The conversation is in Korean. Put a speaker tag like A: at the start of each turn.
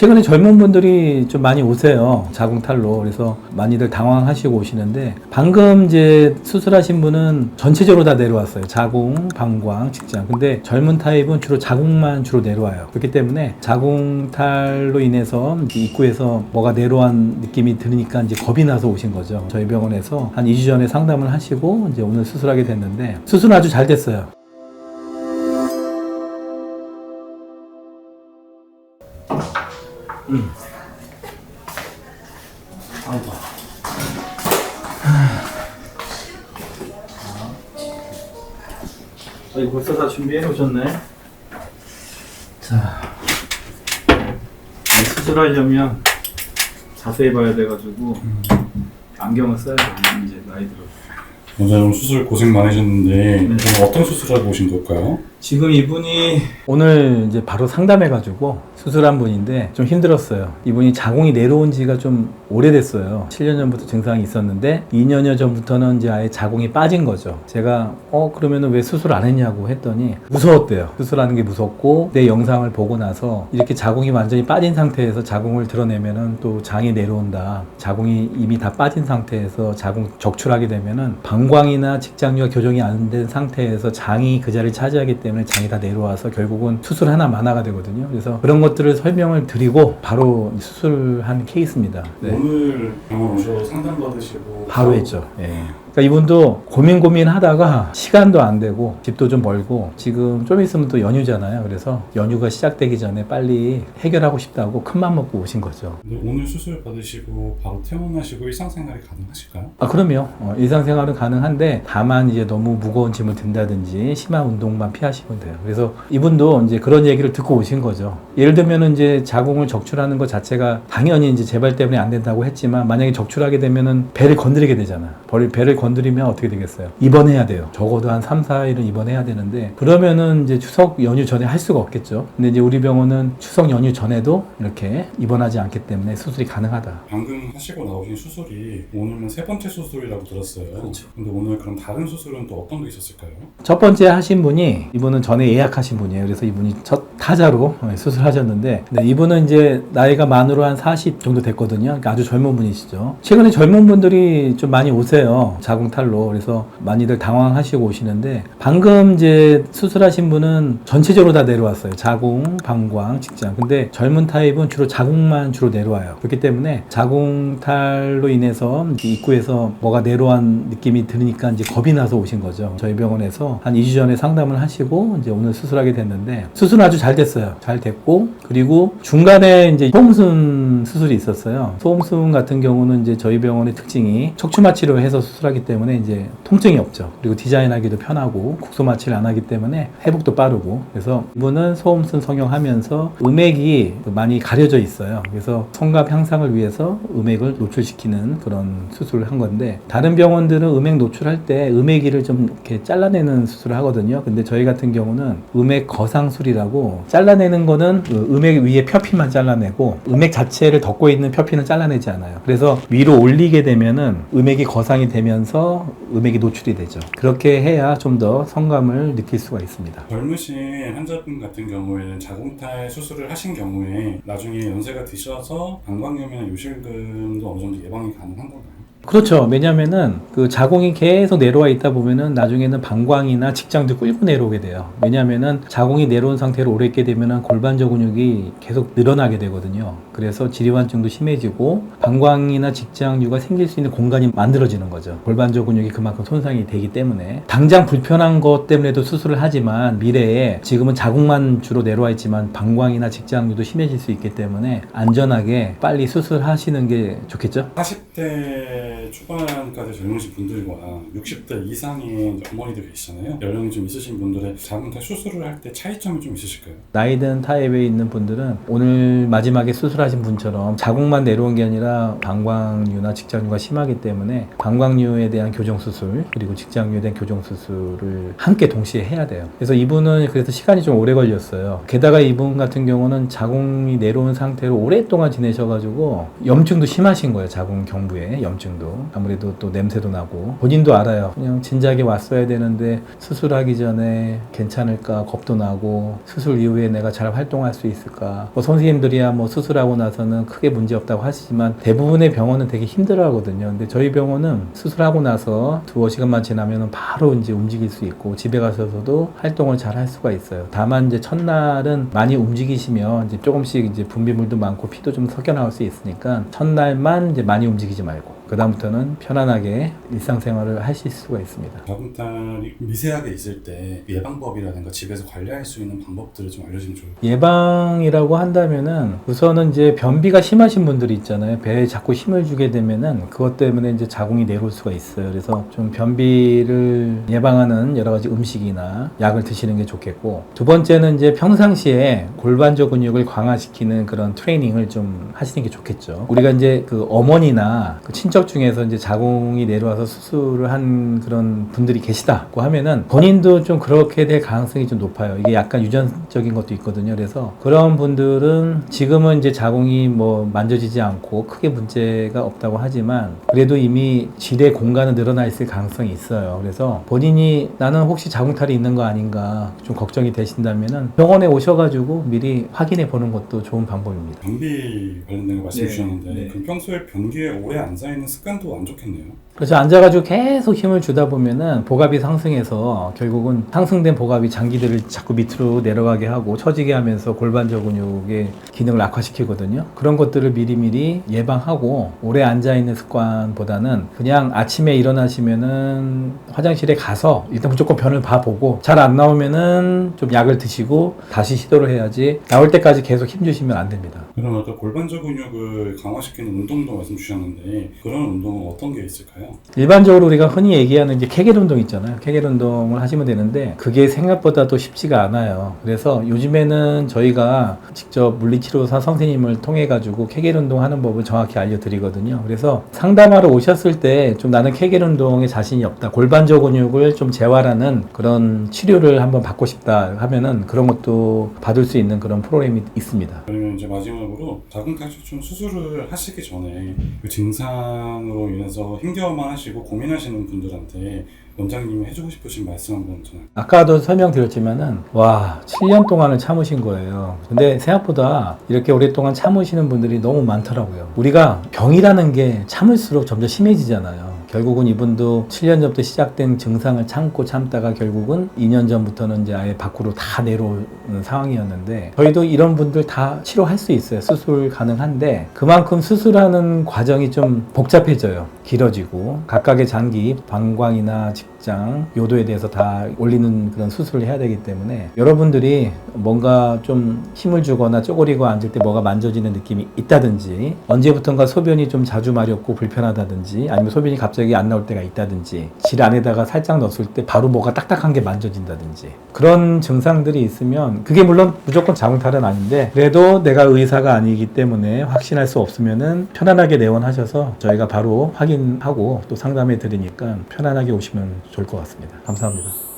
A: 최근에 젊은 분들이 좀 많이 오세요. 자궁탈로. 그래서 많이들 당황하시고 오시는데 방금 이제 수술하신 분은 전체적으로 다 내려왔어요. 자궁, 방광, 직장. 근데 젊은 타입은 주로 자궁만 주로 내려와요. 그렇기 때문에 자궁탈로 인해서 입구에서 뭐가 내려온 느낌이 들으니까 이제 겁이 나서 오신 거죠. 저희 병원에서 한 2주 전에 상담을 하시고 이제 오늘 수술하게 됐는데 수술은 아주 잘 됐어요. 아이고. 아, 이거 벌써 다 준비해 놓으셨네. 자, 수술하려면 자세히 봐야 돼가지고 안경을 써야 돼. 이제 나이 들어.
B: 원장님 수술 고생 많으셨는데
A: 네.
B: 오늘 어떤 수술하고 오신 걸까요?
A: 지금 이분이 오늘 이제 바로 상담해가지고 수술한 분인데 좀 힘들었어요. 이분이 자궁이 내려온 지가 좀 오래됐어요. 7년 전부터 증상이 있었는데 2년여 전부터는 이제 아예 자궁이 빠진 거죠. 제가 어 그러면은 왜 수술 안 했냐고 했더니 무서웠대요. 수술하는 게 무섭고 내 영상을 보고 나서 이렇게 자궁이 완전히 빠진 상태에서 자궁을 드러내면은 또 장이 내려온다. 자궁이 이미 다 빠진 상태에서 자궁 적출하게 되면은 방광이나 직장류가 교정이 안 된 상태에서 장이 그 자리를 차지하기 때문에 장이 다 내려와서 결국은 수술 하나 만화가 되거든요. 그래서 그런 것들을 설명을 드리고 바로 수술한 케이스입니다. 네.
B: 오늘 병원 오셔서 상담 받으시고
A: 바로 했죠. 예. 그러니까 이분도 고민 고민 하다가 시간도 안 되고 집도 좀 멀고 지금 좀 있으면 또 연휴잖아요. 그래서 연휴가 시작되기 전에 빨리 해결하고 싶다고 큰맘 먹고 오신 거죠.
B: 근데 오늘 수술 받으시고 바로 퇴원하시고 일상생활이 가능하실까요?
A: 아, 그럼요. 어, 일상생활은 가능한데 다만 이제 너무 무거운 짐을 든다든지 심한 운동만 피하시면 돼요. 그래서 이분도 이제 그런 얘기를 듣고 오신 거죠. 예를 들면은 이제 자궁을 적출하는 것 자체가 당연히 이제 재발 때문에 안 된다고 했지만 만약에 적출하게 되면은 배를 건드리게 되잖아. 배를 건드리면 어떻게 되겠어요? 입원해야 돼요. 적어도 한 3, 4일은 입원해야 되는데 그러면은 이제 추석 연휴 전에 할 수가 없겠죠. 근데 이제 우리 병원은 추석 연휴 전에도 이렇게 입원하지 않기 때문에 수술이 가능하다.
B: 방금 하시고 나오신 수술이 오늘은 세 번째 수술이라고 들었어요.
A: 그렇죠.
B: 근데 오늘 그럼 다른 수술은 또 어떤 게 있었을까요?
A: 첫 번째 하신 분이 이분은 전에 예약하신 분이에요. 그래서 이분이 첫 타자로 어, 수술하셨는데 근데 이분은 이제 나이가 만으로 한 40 정도 됐거든요. 그러니까 아주 젊은 분이시죠. 최근에 젊은 분들이 좀 많이 오세요. 자궁탈로. 그래서 많이들 당황하시고 오시는데 방금 이제 수술하신 분은 전체적으로 다 내려왔어요. 자궁, 방광, 직장. 근데 젊은 타입은 주로 자궁만 주로 내려와요. 그렇기 때문에 자궁탈로 인해서 입구에서 뭐가 내려온 느낌이 들으니까 이제 겁이 나서 오신 거죠. 저희 병원에서 한 2주 전에 상담을 하시고 이제 오늘 수술하게 됐는데 수술은 아주 잘 됐어요. 잘 됐고 그리고 중간에 이제 소음순 수술이 있었어요. 소음순 같은 경우는 이제 저희 병원의 특징이 척추마 치료해서 수술하 기 때문에 이제 통증이 없죠. 그리고 디자인하기도 편하고 국소 마취를 안 하기 때문에 회복도 빠르고 그래서 이분은 소음순 성형하면서 음액이 많이 가려져 있어요. 그래서 성갑 향상을 위해서 음액을 노출시키는 그런 수술을 한 건데 다른 병원들은 음액 노출할 때 음액이를 좀 이렇게 잘라내는 수술을 하거든요. 근데 저희 같은 경우는 음액 거상술이라고 잘라내는 거는 그 음액 위에 표피만 잘라내고 음액 자체를 덮고 있는 표피는 잘라내지 않아요. 그래서 위로 올리게 되면은 음액이 거상이 되면서 음액이 노출이 되죠. 그렇게 해야 좀 더 성감을 느낄 수가 있습니다.
B: 젊으신 환자분 같은 경우에는 자궁탈 수술을 하신 경우에 나중에 연세가 드셔서 방광염이나 요실금도 어느 정도 예방이 가능한 건가요?
A: 그렇죠. 왜냐면은 그 자궁이 계속 내려와 있다 보면은 나중에는 방광이나 직장도 끌고 내려오게 돼요. 왜냐면은 자궁이 내려온 상태로 오래 있게 되면은 골반저 근육이 계속 늘어나게 되거든요. 그래서 지리환증도 심해지고 방광이나 직장류가 생길 수 있는 공간이 만들어지는 거죠. 골반저 근육이 그만큼 손상이 되기 때문에 당장 불편한 것 때문에도 수술을 하지만 미래에 지금은 자궁만 주로 내려와 있지만 방광이나 직장류도 심해질 수 있기 때문에 안전하게 빨리 수술하시는 게 좋겠죠?
B: 40대 초반까지 젊으신 분들과 60대 이상의 어머니들 계시잖아요. 연령이 좀 있으신 분들의 자궁탈 수술을 할 때 차이점이 좀 있으실까요?
A: 나이든 타입에 있는 분들은 오늘 마지막에 수술하신 분처럼 자궁만 내려온 게 아니라 방광류나 직장류가 심하기 때문에 방광류에 대한 교정 수술 그리고 직장류에 대한 교정 수술을 함께 동시에 해야 돼요. 그래서 이분은 그래서 시간이 좀 오래 걸렸어요. 게다가 이분 같은 경우는 자궁이 내려온 상태로 오랫동안 지내셔가지고 염증도 심하신 거예요. 자궁 경부에 염증 도. 병원도 아무래도 또 냄새도 나고 본인도 알아요. 그냥 진작에 왔어야 되는데 수술하기 전에 괜찮을까 겁도 나고 수술 이후에 내가 잘 활동할 수 있을까. 뭐 선생님들이야 뭐 수술하고 나서는 크게 문제 없다고 하시지만 대부분의 병원은 되게 힘들어 하거든요. 근데 저희 병원은 수술하고 나서 두어 시간만 지나면은 바로 이제 움직일 수 있고 집에 가서도 활동을 잘 할 수가 있어요. 다만 이제 첫날은 많이 움직이시면 이제 조금씩 이제 분비물도 많고 피도 좀 섞여 나올 수 있으니까 첫날만 이제 많이 움직이지 말고 그다음부터는 편안하게 일상생활을 하실 수가 있습니다.
B: 자궁탈이 미세하게 있을 때 예방법이라든가 집에서 관리할 수 있는 방법들을 좀 알려주면 좋을 것
A: 예방이라고 한다면은 우선은 이제 변비가 심하신 분들이 있잖아요. 배에 자꾸 힘을 주게 되면은 그것 때문에 이제 자궁이 내려올 수가 있어요. 그래서 좀 변비를 예방하는 여러 가지 음식이나 약을 드시는 게 좋겠고 두 번째는 이제 평상시에 골반조 근육을 강화시키는 그런 트레이닝을 좀 하시는 게 좋겠죠. 우리가 이제 그 어머니나 그 친척 중에서 이제 자궁이 내려와서 수술을 한 그런 분들이 계시다고 하면은 본인도 좀 그렇게 될 가능성이 좀 높아요. 이게 약간 유전적인 것도 있거든요. 그래서 그런 분들은 지금은 이제 자궁이 뭐 만져지지 않고 크게 문제가 없다고 하지만 그래도 이미 지대 공간은 늘어나 있을 가능성이 있어요. 그래서 본인이 나는 혹시 자궁탈이 있는 거 아닌가 좀 걱정이 되신다면은 병원에 오셔가지고 미리 확인해 보는 것도 좋은 방법입니다.
B: 변비 관련된 거 말씀
A: 네,
B: 주셨는데
A: 네.
B: 그럼 평소에 변기에 오래 앉아 있는 습관도 안 좋겠네요.
A: 그래서 앉아가지고 계속 힘을 주다 보면은 복압이 상승해서 결국은 상승된 복압이 장기들을 자꾸 밑으로 내려가게 하고 처지게 하면서 골반저 근육의 기능을 악화시키거든요. 그런 것들을 미리미리 예방하고 오래 앉아있는 습관보다는 그냥 아침에 일어나시면은 화장실에 가서 일단 무조건 변을 봐보고 잘 안 나오면은 좀 약을 드시고 다시 시도를 해야지 나올 때까지 계속 힘 주시면 안 됩니다.
B: 그럼 아까 골반저 근육을 강화시키는 운동도 말씀 주셨는데 그런 운동은 어떤 게 있을까요?
A: 일반적으로 우리가 흔히 얘기하는 이제 케겔 운동 있잖아요. 케겔 운동을 하시면 되는데 그게 생각보다도 쉽지가 않아요. 그래서 요즘에는 저희가 직접 물리치료사 선생님을 통해 가지고 케겔 운동 하는 법을 정확히 알려드리거든요. 그래서 상담하러 오셨을 때 좀 나는 케겔 운동에 자신이 없다. 골반저 근육을 좀 재활하는 그런 치료를 한번 받고 싶다 하면은 그런 것도 받을 수 있는 그런 프로그램이 있습니다.
B: 그러면 이제 마지막으로 자궁탈출중 수술을 하시기 전에 그 증상으로 인해서 힘겨 워만 하시고 고민하시는 분들한테 원장님이 해주고 싶으신 말씀 한번 전해.
A: 아까도 설명드렸지만은 와 7년 동안을 참으신 거예요. 근데 생각보다 이렇게 오랫동안 참으시는 분들이 너무 많더라고요. 우리가 병이라는 게 참을수록 점점 심해지잖아요. 결국은 이분도 7년 전부터 시작된 증상을 참고 참다가 결국은 2년 전부터는 이제 아예 밖으로 다 내려오는 상황이었는데 저희도 이런 분들 다 치료할 수 있어요. 수술 가능한데 그만큼 수술하는 과정이 좀 복잡해져요. 길어지고 각각의 장기, 방광이나 직장, 요도에 대해서 다 올리는 그런 수술을 해야 되기 때문에 여러분들이 뭔가 좀 힘을 주거나 쪼그리고 앉을 때 뭐가 만져지는 느낌이 있다든지 언제부턴가 소변이 좀 자주 마렵고 불편하다든지 아니면 소변이 갑자기 안 나올 때가 있다든지 질 안에다가 살짝 넣었을 때 바로 뭐가 딱딱한 게 만져진다든지 그런 증상들이 있으면 그게 물론 무조건 자궁탈은 아닌데 그래도 내가 의사가 아니기 때문에 확신할 수 없으면은 편안하게 내원하셔서 저희가 바로 확인하고 또 상담해 드리니까 편안하게 오시면 좋을 것 같습니다. 감사합니다.